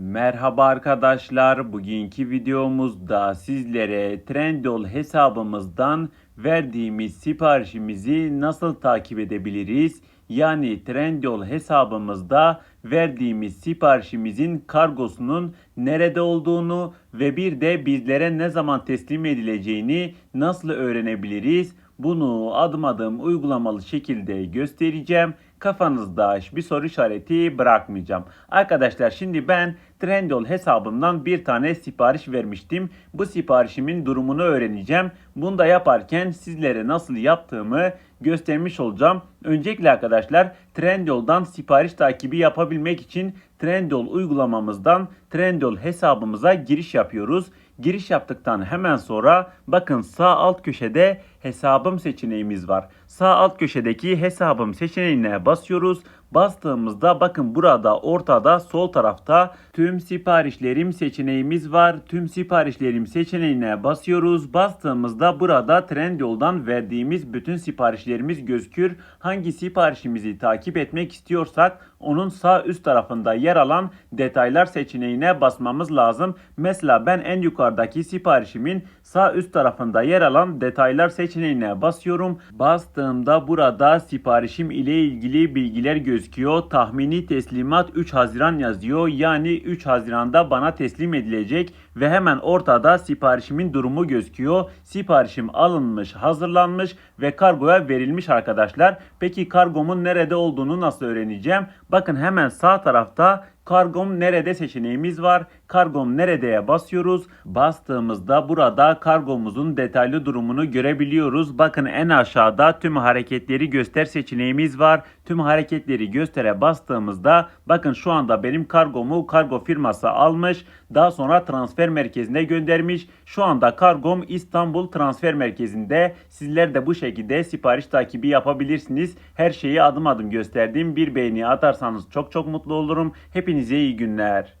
Merhaba arkadaşlar. Bugünkü videomuzda sizlere Trendyol hesabımızdan verdiğimiz siparişimizi nasıl takip edebiliriz? Yani Trendyol hesabımızda verdiğimiz siparişimizin kargosunun nerede olduğunu ve bir de bizlere ne zaman teslim edileceğini nasıl öğrenebiliriz? Bunu adım adım uygulamalı şekilde göstereceğim. Kafanızda bir soru işareti bırakmayacağım. Arkadaşlar şimdi ben Trendyol hesabımdan bir tane sipariş vermiştim. Bu siparişimin durumunu öğreneceğim. Bunu da yaparken sizlere nasıl yaptığımı göstermiş olacağım. Öncelikle arkadaşlar Trendyol'dan sipariş takibi yapabilmek için Trendyol uygulamamızdan Trendyol hesabımıza giriş yapıyoruz. Giriş yaptıktan hemen sonra bakın sağ alt köşede hesabım seçeneğimiz var. Sağ alt köşedeki hesabım seçeneğine basıyoruz. Bastığımızda bakın burada ortada sol tarafta tüm siparişlerim seçeneğimiz var. Tüm siparişlerim seçeneğine basıyoruz. Bastığımızda burada Trendyol'dan verdiğimiz bütün siparişlerimiz gözükür. Hangi siparişimizi takip etmek istiyorsak onun sağ üst tarafında yer alan detaylar seçeneğine basmamız lazım. Mesela ben en yukarıdaki siparişimin sağ üst tarafında yer alan detaylar seçeneğine basıyorum. Bastığımda burada siparişim ile ilgili bilgiler gözüküyor. Tahmini teslimat 3 Haziran yazıyor. Yani 3 Haziran'da bana teslim edilecek ve hemen ortada siparişimin durumu gözüküyor. Siparişim alınmış, hazırlanmış ve kargoya verilmiş arkadaşlar. Peki kargomun nerede olduğunu nasıl öğreneceğim? Bakın hemen sağ tarafta kargom nerede seçeneğimiz var. Kargom neredeye basıyoruz. Bastığımızda burada kargomuzun detaylı durumunu görebiliyoruz. Bakın en aşağıda tüm hareketleri göster seçeneğimiz var. Tüm hareketleri göstere bastığımızda bakın şu anda benim kargomu kargo firması almış. Daha sonra transfer merkezine göndermiş. Şu anda kargom İstanbul transfer merkezinde. Sizler de bu şekilde sipariş takibi yapabilirsiniz. Her şeyi adım adım gösterdiğim bir beğeni atarsanız çok çok mutlu olurum. Hepinize iyi günler.